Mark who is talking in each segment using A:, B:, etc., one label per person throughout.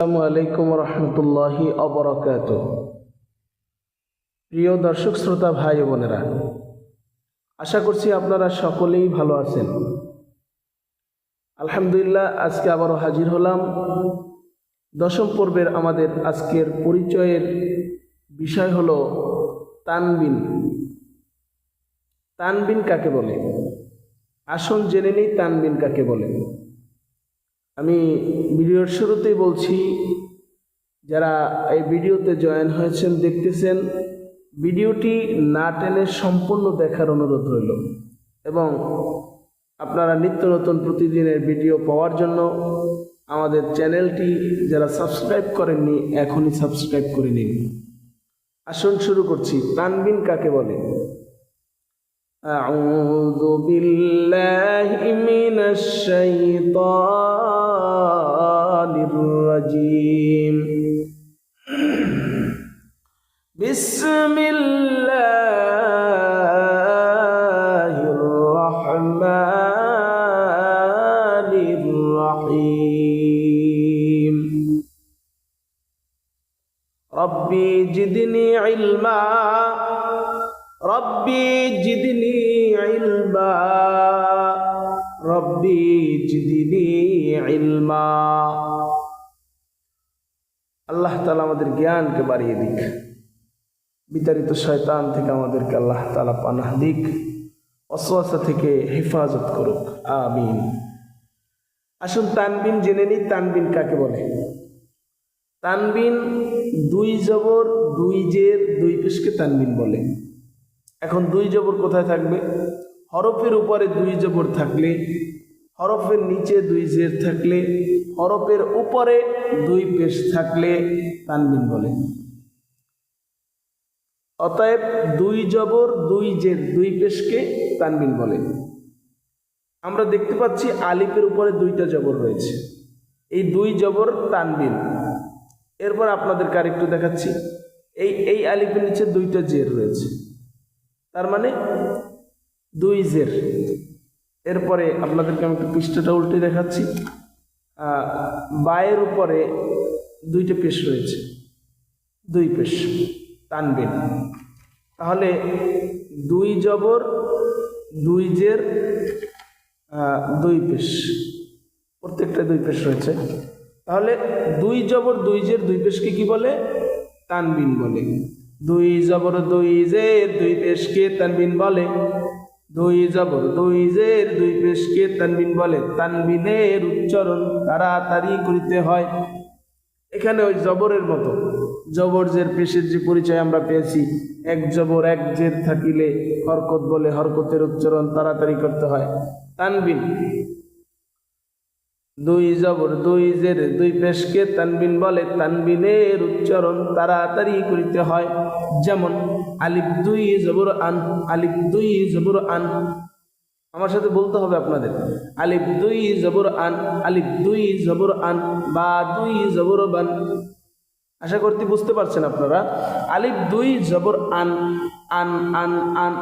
A: আসসালামু আলাইকুম রহমতুল্লাহি অবরকাত। প্রিয় দর্শক, শ্রোতা, ভাই বোনেরা, আশা করছি আপনারা সকলেই ভালো আছেন। আলহামদুলিল্লাহ, আজকে আবারও হাজির হলাম। দশম পর্বের আমাদের আজকের পরিচয়ের বিষয় হলো তানবিন। তানবিন কাকে বলে? আসুন জেনে নিই তানবিন কাকে বলে। আমি ভিডিওর শুরুতেই বলছি, যারা এই ভিডিওতে জয়েন হয়েছেন, দেখতেছেন, ভিডিওটি না টেনে সম্পূর্ণ দেখার অনুরোধ রইল এবং আপনারা নিত্য নতুন প্রতিদিনের ভিডিও পাওয়ার জন্য আমাদের চ্যানেলটি যারা সাবস্ক্রাইব করেননি, এখনই সাবস্ক্রাইব করে নিন। আসুন শুরু করছি, তানবিন কাকে বলে? أعوذ بالله من الشيطان الرجيم. بسم الله الرحمن الرحيم. ربي زدني علما. রব্বি জিদনি ইলমা, রব্বি জিদিনি ইলমা। আল্লাহ তালা আমাদের জ্ঞানকে বাড়িয়ে দিক। বিতাড়িত শয়তান থেকে আমাদেরকে আল্লাহ তালা পানাহ দিক। অসুয়াশা থেকে হেফাজত করুক। আমিন। আসুন তানবিন জেনে নিই, তানবিন কাকে বলে? তানবিন দুই জবর, দুই জের, দুই পেশকে তানবিন বলে। এখন দুই জবর কোথায় থাকবে? হরফের উপরে দুই জবর থাকলে, হরফের নিচে দুই জের থাকলে, হরফের উপরে দুই পেশ থাকলে তানবিন বলে। অতএব দুই জবর, দুই জের, দুই পেশকে তানবিন বলে। আমরা দেখতে পাচ্ছি আলিফের উপরে দুইটা জবর রয়েছে। এই দুই জবর তানবিন। এরপর আপনাদেরকে আরেকটু দেখাচ্ছি। এই এই আলিফের নিচে দুইটা জের রয়েছে। তার মানে দুই জের। এরপরে আপনাদেরকে আমি একটু পৃষ্ঠটা উল্টে দেখাচ্ছি। বায়ের উপরে দুইটা পেশ রয়েছে। দুই পেশ টানবেন। তাহলে দুই জবর, দুই জের দুই পেশ। প্রত্যেকটা দুই পেশ রয়েছে। তাহলে দুই জবর, দুই জের, দুই পেশকে কি বলে? তানবিন বলে। দুই জবর দুই জের, দুই পেশকে তানবিন বলে। দুই জবর দুই জের, দুই পেশকে তানবিন বলে। তানবিনের উচ্চারণ তাড়াতাড়ি করিতে হয়। এখানে ওই জবরের মতো। জবর জের, পেশের যে পরিচয় আমরা পেয়েছি, এক জবর এক জের থাকিলে হরকত বলে হরকতের উচ্চারণ তাড়াতাড়ি করতে হয়। তানবিন। দুই জবর, দুই জের, দুই পেশকে তানবিন বলে, তানবিনের উচ্চারণ তাড়াতাড়ি করিতে হয়। যেমন, আলিফ দুই জবর আন, আলিফ দুই জবর আন। আমার সাথে বলতে হবে আপনাদের। আলিফ দুই জবর আন, আলিফ দুই জবর আন, বা দুই জবর বান। আশা করতে বুঝতে পারছেন আপনারা। আলিফ দুই জবর আন আন আন আন,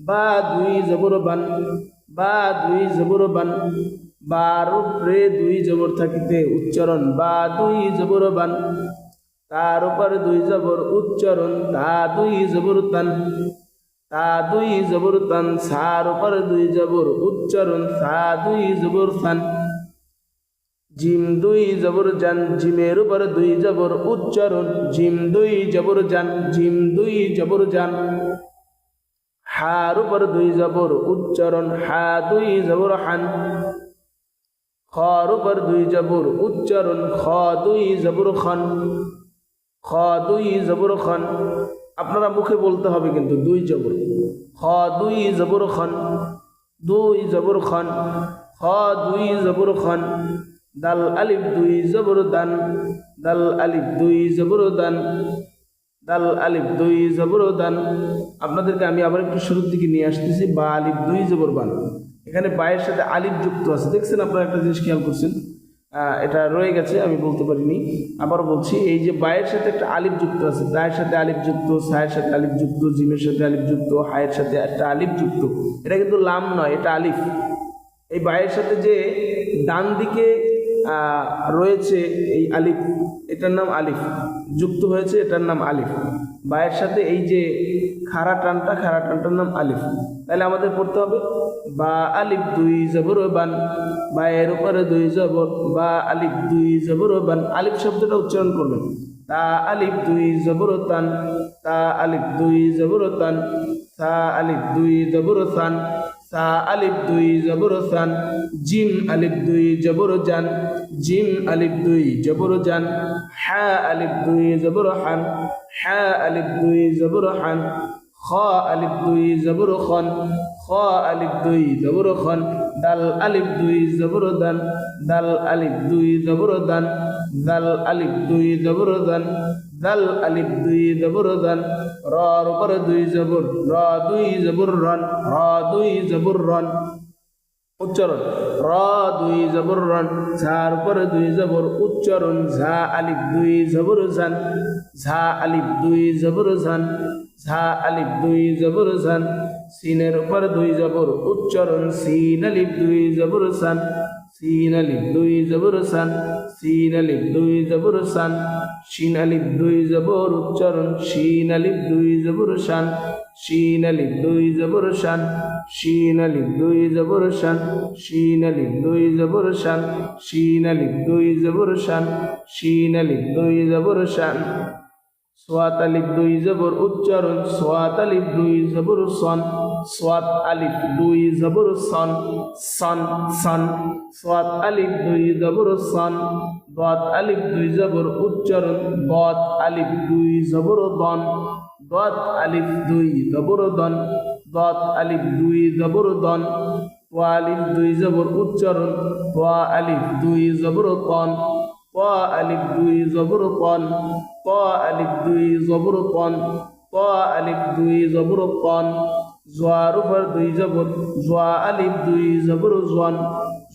A: বা দুই জবর বান, বা দুই জবর বান। বার দুই জবর থাকিতে উচ্চারণ বা দুই জবর বান তার উপর দুই জবর উচ্চারণ তা দুই জবর তান তা দুই জবর তান সার উপর দুই জবর উচ্চারণ সা দুই জবর থান জিম দুই জবর জান জিমের উপর দুই জবর উচ্চারণ জিম দুই জবর জান জিম দুই জবর জান হার উপর দুই জবর উচ্চারণ হা দুই জবর হান খর উপর দুই জবর, উচ্চারণ খ দুই জবর খন। খ দুই জবর খন। আপনারা মুখে বলতে হবে কিন্তু দুই জবর। খ দুই জবর খন, দুই জবর খন খ দুই জবর খন। দাল আলিফ, দুই জবর দান। দাল আলিফ, দুই জবর দান। দাল আলিফ, দুই জবর দান। আপনাদেরকে আমি আবার একটু শুরুর দিকে নিয়ে আসতেছি। বা আলিফ, দুই জবর বান। এখানে বায়ের সাথে আলিফ যুক্ত আছে। দেখছেন আপনারা একটা জিনিস খেয়াল করছেন? এটা রয়ে গেছে, আমি বলতে পারিনি। আবার বলছি, এই যে বায়ের সাথে একটা আলিফ যুক্ত আছে, দায়ের সাথে আলিফ যুক্ত, সায়ের সাথে আলিফ যুক্ত, জিমের সাথে আলিফ যুক্ত, হায়ের সাথে একটা আলিফ যুক্ত। এটা কিন্তু লাম নয়, এটা আলিফ। এই বায়ের সাথে যে ডান দিকে রয়েছে এই আলিফ, এটার নাম আলিফ। যুক্ত হয়েছে, এটার নাম আলিফ। বায়ের সাথে এই যে খাড়া টানটা, খাড়া টানটার নাম আলিফ। তাহলে আমাদের পড়তে হবে বা আলিফ দুই জবর বান বায়ের উপরে দুই জবর বা আলিফ দুই জবর বান আলিফ শব্দটা উচ্চারণ করবেন তা আলিফ দুই জবর তান তা আলিফ দুই জবর তান সা আলিফ দুই জবর সান সা আলিফ দুই জবর সান জিম আলিফ দুই জবর জান জিম আলিফ দুই জবর জান হা আলিফ দুই জবর হান হা আলিফ দুই জবর হান খ আলিফ দুই জবর খন আলিফ দুই জবর খন দাল আলিফ দুই জবর দান দাল আলিফ দুই জবর দান দাল আলিফ দুই জবর দান দাল আলিফ দুই জবর দান র উপরে দুই জবর র দুই জবর রন র দুই জবর রন উচ্চারণ র দুই জবর রন ঝার উপরে দুই জবর উচ্চারণ ঝা আলিফ দুই জবর ঝান ঝা আলিফ দুই জবর ঝান ঝা আলিফ দুই জবর ঝান সিনের উপর দুই জবর উচ্চারণ সিন আলিফ দুই জবর সান সিন আলিফ দুই জবর সান সিন আলিফ দুই জবর সান শিন আলিফ দুই জবর উচ্চারণ শিন আলিফ দুই জবর শান শিন আলিফ দুই জবর শান শিন আলিফ দুই জবর শান শিন আলিফ দুই জবর শান শিন আলিফ দুই জবর শান শিন আলিফ দুই জবর শান সোয়াত আলিফ দুই জবর উচ্চারণ সোয়াত আলিফ দুই জবর সন সোয়াত আলিফ দুই জবর সন সন সন সোয়াত আলিফ দুই জবর সন দত আলিফ দুই জবর উচ্চারণ দত আলিফ দুই জবর দন দত আলিফ দুই জবর দন দত আলিফ দুই জবর দন তোয়া আলিফ দুই জবর উচ্চারণ তোয়া আলিফ দুই জবর কন ক আলিফ দুই জবর ক আলিফ দুই জবর ক আলিফ দুই জবর কন জোয়ার দুই জবর জোয়া আলিফ দুই জবর জন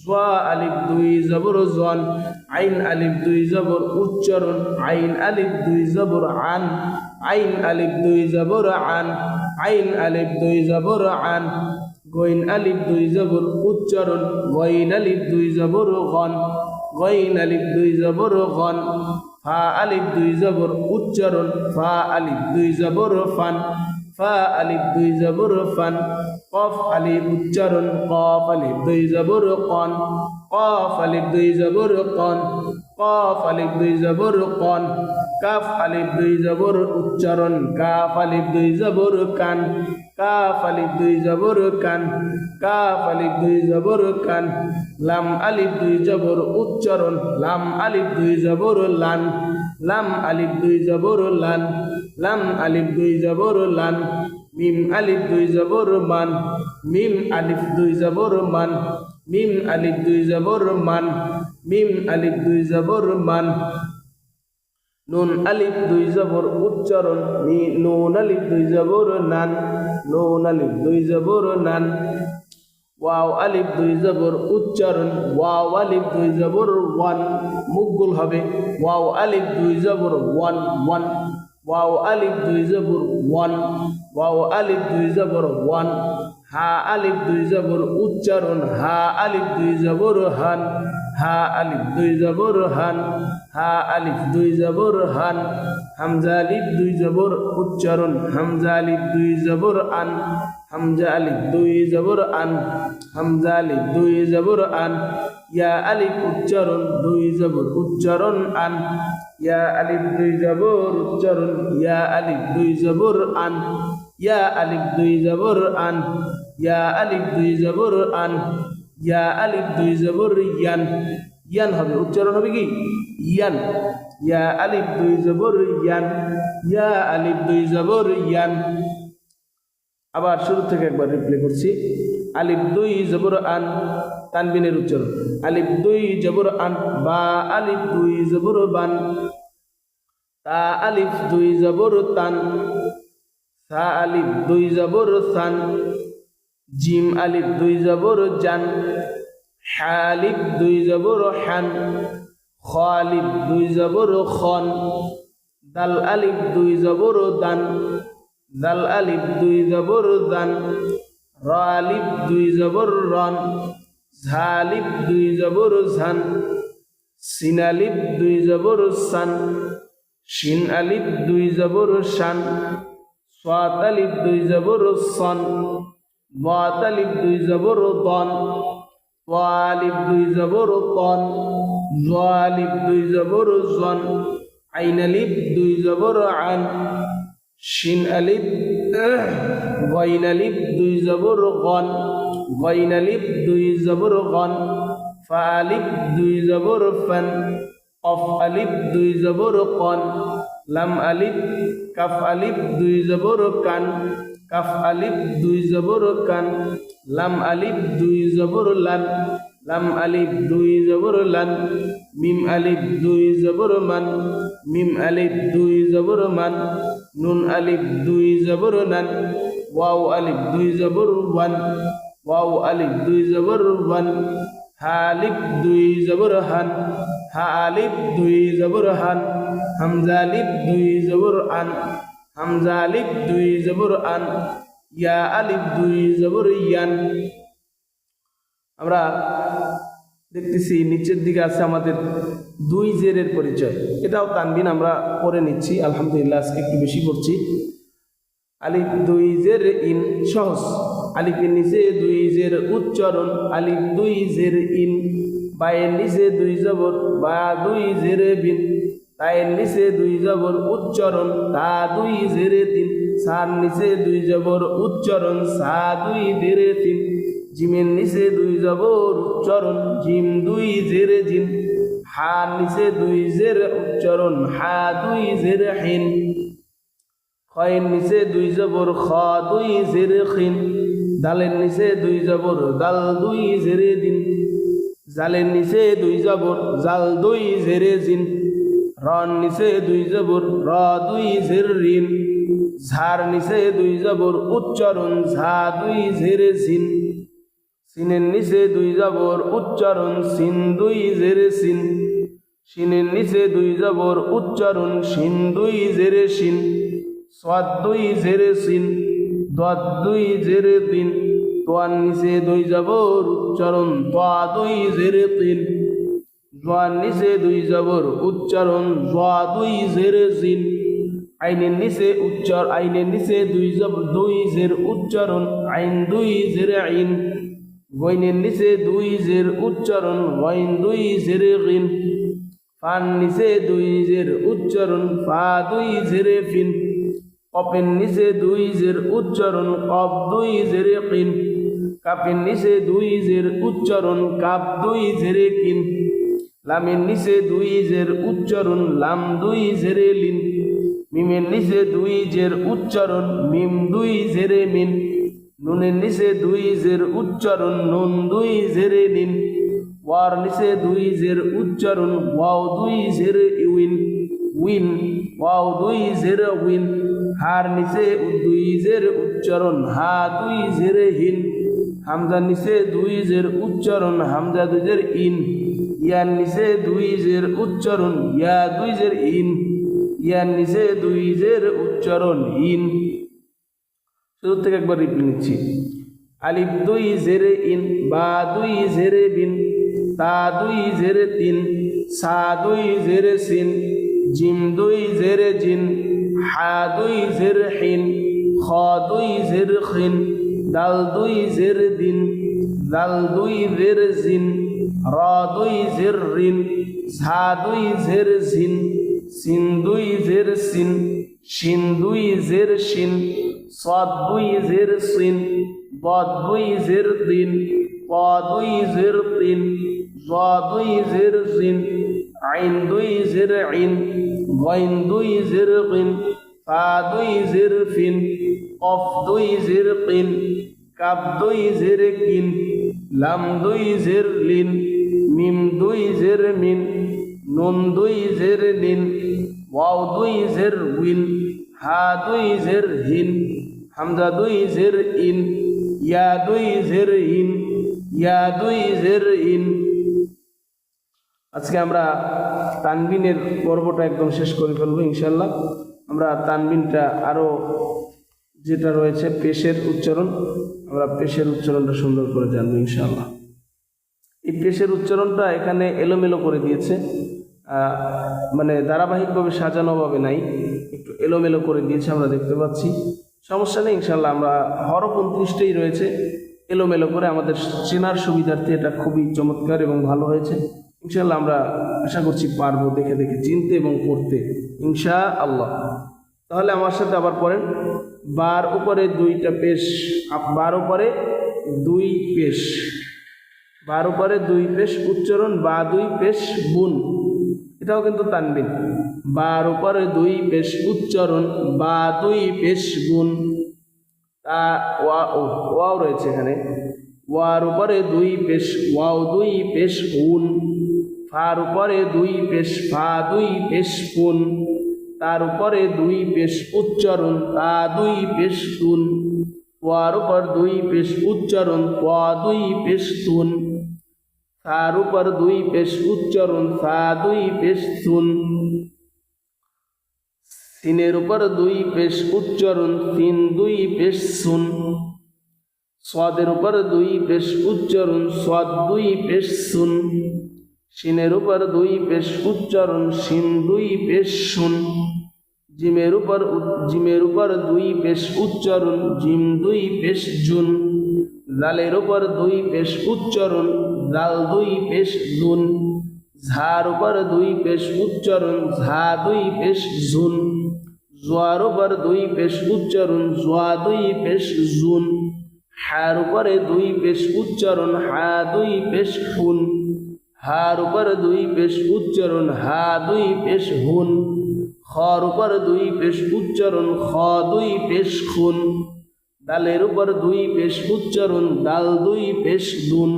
A: জোয়া আলিফ দুই জবর জন আইন আলিফ দুই জবর উচ্চারণ আইন আলিফ দুই জবর আন আইন আলিফ দুই জবর আন আইন আলিফ দুই জবর আন গইন আলিফ দুই জবর উচ্চারণ গইন আলিফ দুই জবর গন গইন আলিফ দুই জবর গন, ফা আলিফ দুই জবর উচ্চারণ, ফা আলিফ দুই জবর ফান, ফা আলিফ দুই জবর ফান, কফ আলিফ উচ্চারণ, কফ আলিফ দুই জবর কন, কফ আলিফ দুই জবর কন, কফ আলিফ দুই জবর কন। কাফ আলিফ দুই জবর উচ্চারণ কাফ আলিফ দুই জবর কান কাফ আলিফ দুই জবর কান কাফ আলিফ দুই জবর কান লাম আলিফ দুই জবর উচ্চারণ লাম আলিফ দুই জবর লান লাম আলিফ দুই জবর লান লাম আলিফ দুই জবর লান মিম আলিফ দুই জবর মান মিম আলিফ দুই জবর মান মিম আলিফ দুই জবর মান মিম আলিফ দুই জবর মান নুন আলিফ দুই জবর উচ্চারণ মি নুন আলিফ দুই জবর নান, নুন আলিফ দুই জবর নান। ওয়াও আলিফ দুই জবর উচ্চারণ, ওয়াও আলিফ দুই জবর ওয়ান মুখগুল হবে। ওয়াও আলিফ দুই জবর ওয়ান ওয়ান। ওয়াও আলিফ দুই জবর ওয়ান, ওয়াও আলিফ দুই জবর ওয়ান। হা আলিফ দুই জবর উচ্চারণ হা আলিফ দুই জবর হান হা আলিফ দুই জবর হান হা আলিফ দুই জবর হান হামজা আলিফ দুই জবর উচ্চারণ হামজা আলিফ দুই জবর আন হামজা আলিফ দুই জবর আন হামজা আলিফ দুই জবর আন ইয়া আলিফ উচ্চারণ দুই জবর উচ্চারণ আন ইয়া আলিফ দুই জবর উচ্চারণ ইয়া আলিফ দুই জবর আন ইয়া আলিফ দুই জবর আন ইয়া আলিফ দুই জবর আন ইয়া আলিফ দুই জবর ইয়ান ইয়ান হবে উচ্চারণ হবে কি? ইয়ান ইয়া আলিফ দুই জবর ইয়ান ইয়া আলিফ দুই জবর ইয়ান আবার শুরু থেকে একবার রিপ্লে করছি। আলিফ দুই জবর আন, তানবিনের উচ্চারণ। আলিফ দুই জবর আন, বা আলিফ দুই জবর বান। তা আলিফ দুই জবর তান। সা আলিফ দুই জবর সান। জিম আলিফ দুই জবর জান হালিফ দুই জবর হান খালিফ দুই জবর খন দাল আলিফ দুই জবর দান দাল আলিফ দুই জবর দান র আলিফ দুই জবর রন ঝালিফ দুই জবর ঝান সিন আলিফ দুই জবর সান শিন আলিফ দুই জবর শান সাত আলিফ দুই জবর সন আলিফ দুই জবর দন ওয়ালিফ দুই জবর তন। জোয়ালিফ দুই জবর জন। আইন আলিফ দুই জবর আন। শিন আলিফ গইন আলিফ দুই জবর গন। গইন আলিফ দুই জবর গন ফা আলিফ দুই জবর ফান কান। কাফ আলিফ দুই জবর কান লাম আলিফ দুই জবর লান লাম আলিফ দুই জবর লান মিম আলিফ দুই জবর মান মিম আলিফ দুই জবর মান নুন আলিফ দুই জবর নান ওয়াও আলিফ দুই জবর ওয়ান ওয়াও আলিফ দুই জবর ওয়ান হা আলিফ দুই জবর হান হা আলিফ দুই জবর হান হামজা দুই জবর আন হামজা আলিফ দুই জবর আন, ইয়া আলিফ দুই জবর ইয়ান। আমরা দেখতেছি নিচের দিকে আছে আমাদের দুই জেরের পরিচয়। এটাও তানবিন আমরা পড়ে নিচ্ছি, আলহামদুলিল্লাহ আজকে একটু বেশি পড়ছি। আলিফ দুই জের ইন সহজ, আলিফের নিচে দুই জের উচ্চারণ, আলিফ দুই জের ইন, বায়ের নিচে দুই জবর, বা দুই জেরে বিন। তায়ের নিচে দুই জবর উচ্চারণ, তা দুই জেরে তিন। সার নিচে দুই জবর উচ্চারণ, সা দুই জেরে তিন। জিমের নিচে দুই জবর উচ্চারণ, জিম দুই জেরে জিন। হা নিচে দুই জের উচ্চারণ, হা দুই জেরে হিন। খয়ের নিচে দুই জবর, খ দুই জেরে খিন দালের নিচে দুই জবর, দাল দুই জেরে দিন। জালের নিচে দুই জবর, জাল দুই জেরে জিন। রন নিচে দুই জবর, র দুই জের রিন ঝার নিচে দুই জবর, উচ্চারণ ঝা দুই জেরে জিন সিনের নিচে দুই জবর, উচ্চারণ সিন দুই জেরে সিন সিনের নিচে দুই জবর, উচ্চারণ সিন দুই জেরে সিন সাদ দুই জেরে সিন দত দুই জেরে তিন তোয়ার নিচে দুই জবর, উচ্চারণ তোয়া দুই জেরে তিন জোয়ার নিচে দুই জবর উচ্চারণ জোয়া দুই জেরে জিন আইনের নিচে উচ্চার আইনের নিচে দুই জবর দুই জের উচ্চারণ আইন দুই জেরে আইন গইনের নিচে দুই জের উচ্চারণ গইন দুই জেরে গিন ফান নিচে দুই জের উচ্চারণ ফা দুই জেরে ফিন কপের নিচে দুই জের উচ্চারণ কপ দুই জেরে কিন কাপের নিচে দুই জের উচ্চারণ কাপ দুই জেরে কিন লামের নিচে দুই জের উচ্চারণ লাম দুই জেরে লিন মিমের নিচে দুই জের উচ্চারণ মিম দুই জেরে মিন নুনের নিচে দুই জের উচ্চারণ নুন দুই জেরে নিন ওয়ার নিচে দুই জের উচ্চারণ ওয়াও দুই জেরে ইউইন উইন ওয়াও দুই জের উইন হার নিচে দুই জের উচ্চারণ হা দুই জেরে হিন হামজা নিচে দুই জের উচ্চারণ হামজা দুই জের ইন ইয়ার নিচে দুই জের উচ্চারণ, ইয়া দুই জের ইন ইয়ার নিচে দুই জের উচ্চারণ, ইন। শুরু থেকে একবার রিপ্লি নিচ্ছি। আলিফ দুই জেরে ইন, বা দুই জেরে বিন, তা দুই জেরে তিন, সা দুই জেরে সিন, জিম দুই জেরে জিন, হা দুই জের হিন, খ দুই জের খিন দাল দুই জের দিন, দাল দুই জের জিন। রা দুই জের রিন দুই জের ঝিন দুই জের সিন দুই জের সদ দুই জের সিন বদ প দুই জের তিন দুই জের আইন দুই জের আইন গইন দুই জের গিন দুই জের ফিন দুই জের কাপ দুই জের কিন লাম দুই জের লিন, মিম দুই জের মিন, নুন দুই জের নিন ওয়াও দুই জের উইন হা দুই জের হিন, হামজা দুই জের ইন, ইয়া দুই জের ইন ইয়া দুই জের ইন। আজকে আমরা তানবিনের পর্বটা একদম শেষ করে ফেলব ইনশাল্লাহ আমরা তানবিনটা আরও যেটা রয়েছে পেশের উচ্চারণ আমরা পেশের উচ্চারণটা সুন্দর করে জানব ইনশাল্লাহ এই পেশের উচ্চারণটা এখানে এলোমেলো করে দিয়েছে মানে ধারাবাহিকভাবে সাজানোভাবে নাই, একটু এলোমেলো করে দিয়েছে আমরা দেখতে পাচ্ছি। সমস্যা নেই ইনশাল্লাহ আমরা হরফ উনত্রিশটাই রয়েছে, এলোমেলো করে আমাদের চেনার সুবিধার্থে এটা খুবই চমৎকার এবং ভালো হয়েছে। ইনশাল্লাহ আমরা আশা করছি পারব দেখে দেখে চিনতে এবং পড়তে ইনশা আল্লাহ তাহলে আমার সাথে আবার পড়েন। বার উপরে দুইটা পেশ বার উপরে দুই পেশ। বার উপরে দুই পেশ উচ্চারণ, বা দুই পেশ বুন এটাও কিন্তু তানবিন। বার উপরে দুই পেশ উচ্চারণ, বা দুই পেশ গুণ। তা ওয়াও রয়েছে এখানে। ওয়ার উপরে দুই পেশ, ওয়াও দুই পেশ উন ফার উপরে দুই পেশ, ফা দুই পেশ পুন তার উপরে দুই পেশ উচ্চারণ তা দুই পেশ তুন ওয়ার উপর দুই পেশ উচ্চারণ তা দুই পেশ তুন তার উপর দুই পেশ উচ্চারণ সা দুই পেশ তুন সিনের উপর দুই পেশ উচ্চারণ তিন দুই পেশ সুন স্বাদের উপর দুই পেশ উচ্চারণ স্বাদ দুই পেশ সুন সিনের উপর দুই পেশ উচ্চারণ সিন দুই পেশ শুন জিমের উপর জিমের উপর দুই পেশ উচ্চারণ জিম দুই পেশ জুন জালের উপর দুই পেশ উচ্চারণ জাল দুই পেশ জুন ঝার উপর দুই পেশ উচ্চারণ ঝা দুই পেশ জুন জোয়ার উপর দুই পেশ উচ্চারণ জোয়া দুই পেশ জুন হার উপরে দুই পেশ উচ্চারণ হা দুই পেশ হুন হার উপর দুই পেশ উচ্চারণ হা দুই পেশ হুন খর উপর দুই পেশ উচ্চারণ খ দুই পেশ খুন ডালের উপর দুই পেশ উচ্চারণ ডাল দুই পেশ দুন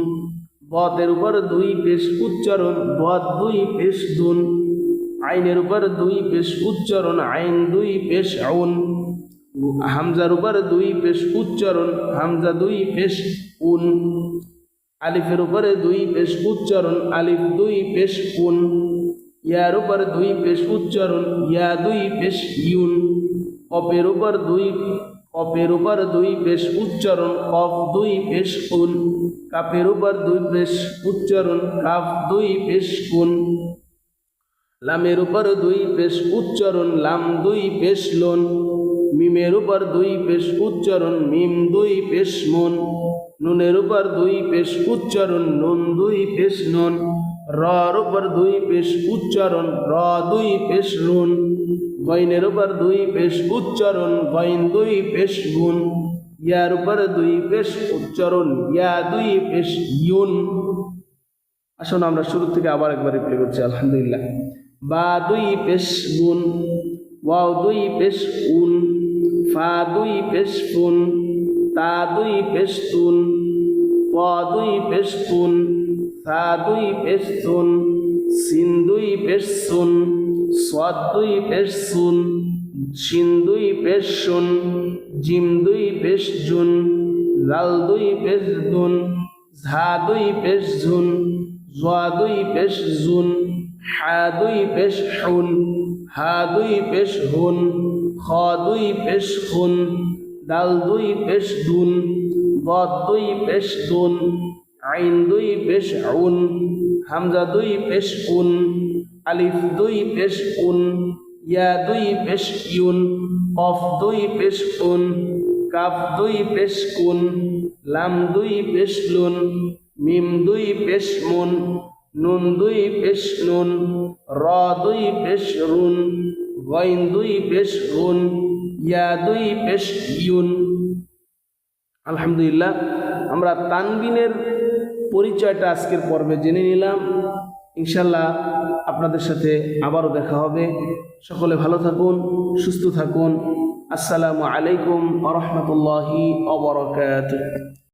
A: বতের উপর দুই পেশ উচ্চারণ বদ দুই পেশ দুন আইনের উপর দুই পেশ উচ্চারণ আইন দুই পেশ আউন হামজার উপর দুই পেশ উচ্চারণ হামজা দুই পেশ উন আলিফের উপরে দুই পেশ উচ্চারণ আলিফ দুই পেশ উন ইয়ার উপর দুই পেশ উচ্চারণ ইয়া দুই পেশ ইউন কপের উপর দুই কপের উপর দুই পেশ উচ্চারণ কফ দুই পেশ উন কাপের উপর দুই পেশ উচ্চারণ কাফ দুই পেশ কুন লামের উপর দুই পেশ উচ্চারণ লাম দুই পেশ লোন মিমের উপর দুই পেশ উচ্চারণ মিম দুই পেশ মন নুনের উপর দুই পেশ উচ্চারণ নুন দুই পেশ নুন রর উপর দুই পেশ উচ্চারণ র দুই পেশ রুন গইনের উপর দুই পেশ উচ্চারণ গইন দুই পেশ গুণ ইয়ার উপর দুই পেশ উচ্চারণ ইয়া দুই পেশ ইউন আসুন আমরা শুরু থেকে আবার একবার রিপ্লে করছি আলহামদুলিল্লাহ বা দুই পেশ গুণ ওয়াও দুই পেশ উন ফা দুই পেশ ফুন তা দুই পেশ তুন প দুই পেশ তুন সা দুই পেশ তুন সিন দুই পেশ সুন সাদ দুই পেশ সুন দুই পেশ শুন জিম দুই পেশ জুন লাল দুই পেশ দুন ঝা দুই পেশ ঝুন জোয়া দুই পেশ জুন হা দুই পেশ হুন হা দুই পেশ হুন খ দুই পেশ খুন ডাল দুই পেশ দুন বদ দুই পেশ দুন আইন দুই পেশ উন হামজা দুই পেশ উন আলিফ দুই পেশ উন ইয়া দুই পেশ ইউন কফ দুই পেশ উন কাফ দুই পেশ কুন লাম দুই পেশ লুন মিম দুই পেশ মুন নুন দুই পেশ নুন র দুই পেশ রুন গইন দুই পেশ গুন ইয়া দুই পেশ ইউন আলহামদুলিল্লাহ আমরা তানবিনের পরিচয়টা আজকের পর্বে জেনে নিলাম। ইনশাল্লাহ আপনাদের সাথে আবারও দেখা হবে। সকলে ভালো থাকুন, সুস্থ থাকুন। আসসালামু আলাইকুম আ রহমতুল্লাহি অবরকাত